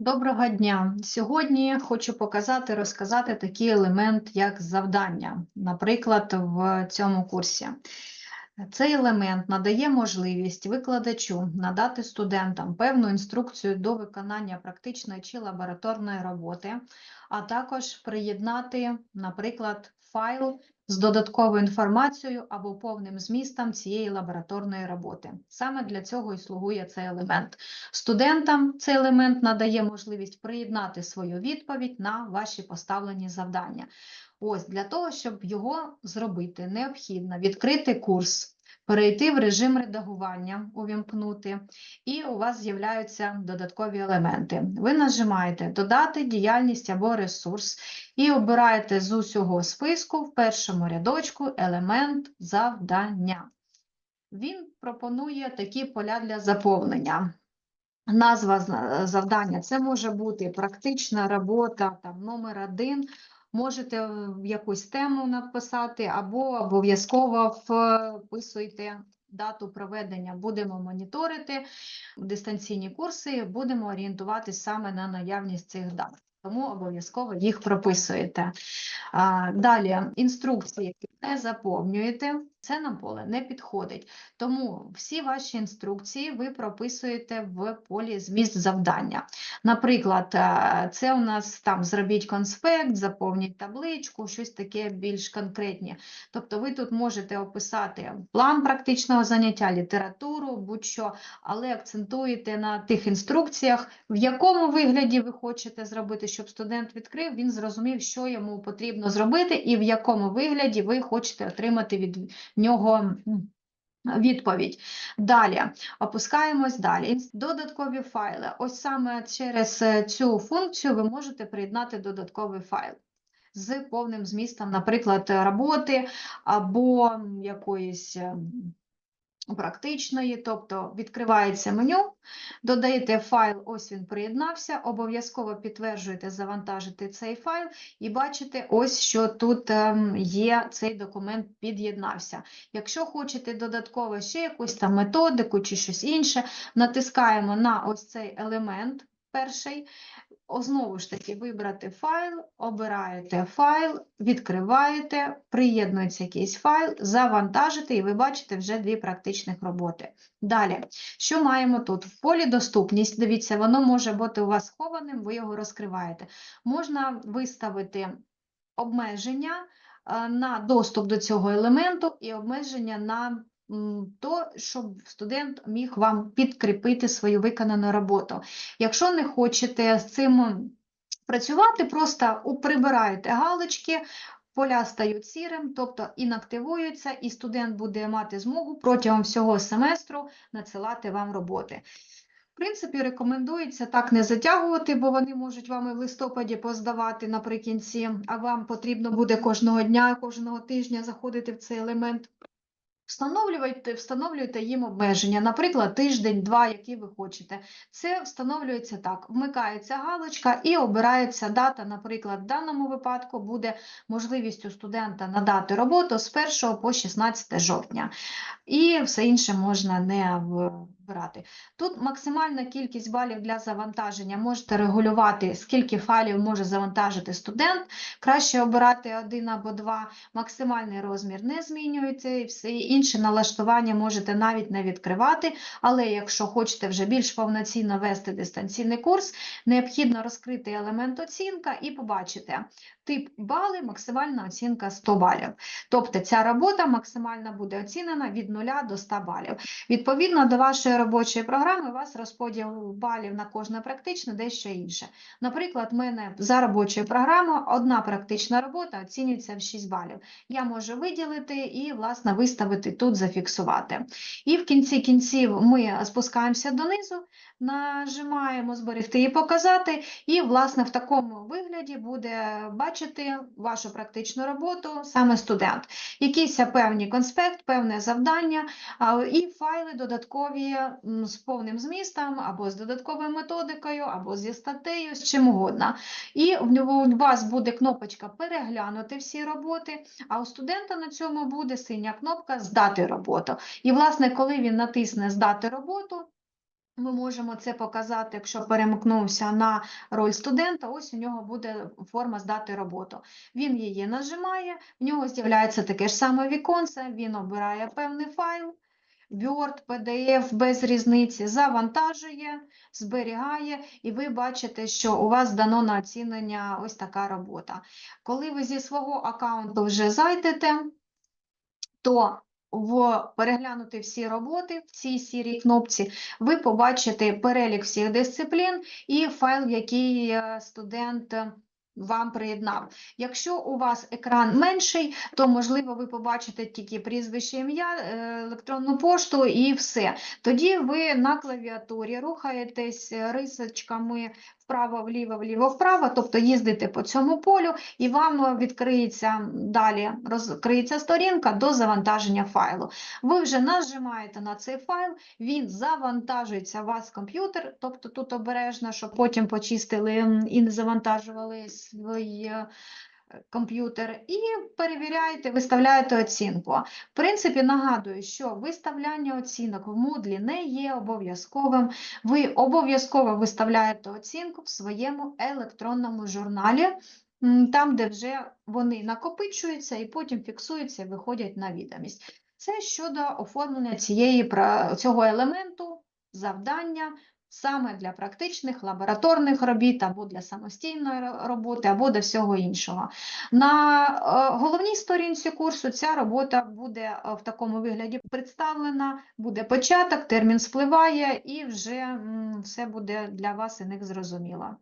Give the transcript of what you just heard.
Доброго дня! Сьогодні хочу показати, розказати такий елемент, як завдання, наприклад, в цьому курсі. Цей елемент надає можливість викладачу надати студентам певну інструкцію до виконання практичної чи лабораторної роботи, а також приєднати, наприклад, файл з додатковою інформацією або повним змістом цієї лабораторної роботи. Саме для цього і слугує цей елемент. Студентам цей елемент надає можливість приєднати свою відповідь на ваші поставлені завдання. Ось для того, щоб його зробити, необхідно відкрити курс, перейти в режим редагування, увімкнути, і у вас з'являються додаткові елементи. Ви нажимаєте Додати діяльність або ресурс і обираєте з усього списку в першому рядочку елемент завдання. Він пропонує такі поля для заповнення. Назва завдання це може бути практична робота, там номер один. Можете е, якусь тему написати, або обов'язково вписуйте дату проведення. Будемо моніторити дистанційні курси, будемо орієнтуватися саме на наявність цих дат. Тому обов'язково їх прописуєте. Далі інструкції, не заповнюєте, це на поле не підходить. Тому всі ваші інструкції ви прописуєте в полі зміст завдання. Наприклад, е, це у нас там зробіть конспект, заповніть табличку, щось таке більш конкретне. Тобто ви тут можете описати план практичного заняття, літературу, будь-що, але акцентуєте на тих інструкціях, в якому вигляді ви хочете зробити, щоб студент відкрив, він зрозумів, що йому потрібно зробити, і в якому вигляді ви хочете отримати від нього відповідь. Далі опускаємось далі. Додаткові файли. Ось саме через е, цю функцію ви можете приєднати додатковий файл. З повним змістом, наприклад, роботи або якоїсь ем, практичної, тобто відкривається меню, додаєте файл, ось він приєднався, обов'язково підтверджуєте завантажити цей файл і бачите, ось що тут ем, є цей документ під'єднався. Якщо хочете додатково ще якусь там методику чи щось інше, натискаємо на ось цей елемент перший, Знову ж таки, вибрати файл, обираєте файл, відкриваєте, приєднується якийсь файл, завантажите, і ви бачите вже дві практичних роботи. Далі, що маємо тут? В полі доступність, дивіться, воно може бути у вас схованим, ви його розкриваєте. Можна виставити обмеження е, на доступ до цього елементу і обмеження на то, щоб студент міг вам підкріпити свою виконану роботу. Якщо не хочете з цим працювати, просто прибираєте галочки, поля стають сірим, тобто інактивуються, і студент буде мати змогу протягом всього семестру надсилати вам роботи. В принципі, рекомендується так не затягувати, бо вони можуть вам і в листопаді поздавати наприкінці, а вам потрібно буде кожного дня, кожного тижня заходити в цей елемент. Встановлюйте, встановлюйте їм обмеження, наприклад, тиждень-два, які ви хочете. Це встановлюється так: вмикається галочка і обирається дата. Наприклад, в даному випадку буде можливість у студента надати роботу з 1 по 16 жовтня. І все інше можна не вибирати. Тут максимальна кількість балів для завантаження. Можете регулювати, скільки файлів може завантажити студент. Краще обирати один або два. Максимальний розмір не змінюється, і все інше налаштування можете навіть не відкривати. Але якщо хочете вже більш повноцінно вести дистанційний курс, необхідно розкрити елемент оцінка і побачите тип бали, максимальна оцінка 100 балів. Тобто ця робота максимально буде оцінена від 0 до 100 балів. Відповідно до вашої робочої програми, у вас розподіл балів на кожне практичне дещо інше. Наприклад, в мене за робочою програмою одна практична робота оцінюється в 6 балів. Я можу виділити і, власне, виставити тут, зафіксувати. І в кінці кінців ми спускаємося донизу, нажимаємо зберегти і показати, і, власне, в такому вигляді буде бачити вашу практичну роботу саме студент. Якийсь певний конспект, певне завдання, і файли додаткові з повним змістом, або з додатковою методикою, або зі статтею, з чим угодно. І у вас буде кнопочка переглянути всі роботи, а у студента на цьому буде синя кнопка здати роботу. І, власне, коли він натисне здати роботу, Ми можемо це показати, якщо перемкнувся на роль студента, ось у нього буде форма здати роботу. Він її нажимає, в нього з'являється таке ж саме віконце, він обирає певний файл, Word, PDF, без різниці, завантажує, зберігає, і ви бачите, що у вас дано на оцінення ось така робота. Коли ви зі свого аккаунту вже зайдете, то в переглянути всі роботи в цій сірій кнопці, ви побачите перелік всіх дисциплін і файл, який е, студент вам приєднав. Якщо у вас екран менший, то можливо ви побачите тільки прізвище ім'я, е, електронну пошту і все. Тоді ви на клавіатурі рухаєтесь рисочками вправо, вліво, вліво, вправо, тобто їздите по цьому полю, і вам е, відкриється далі розкриється сторінка до завантаження файлу. Ви вже нажимаєте на цей файл, він завантажується у вас в комп'ютер, тобто тут обережно, щоб потім почистили і не завантажували е, комп'ютер, і перевіряєте, виставляєте оцінку. В принципі, нагадую, що виставляння оцінок в Moodle не є обов'язковим. Ви обов'язково виставляєте оцінку в своєму електронному журналі, там, де вже вони накопичуються і потім фіксуються і виходять на відомість. Це щодо оформлення цієї, цього елементу, завдання саме для практичних лабораторних робіт або для самостійної роботи, або для всього іншого. На е, головній сторінці курсу ця робота буде е, в такому вигляді представлена, буде початок, термін спливає, і вже все буде для вас і них зрозуміло.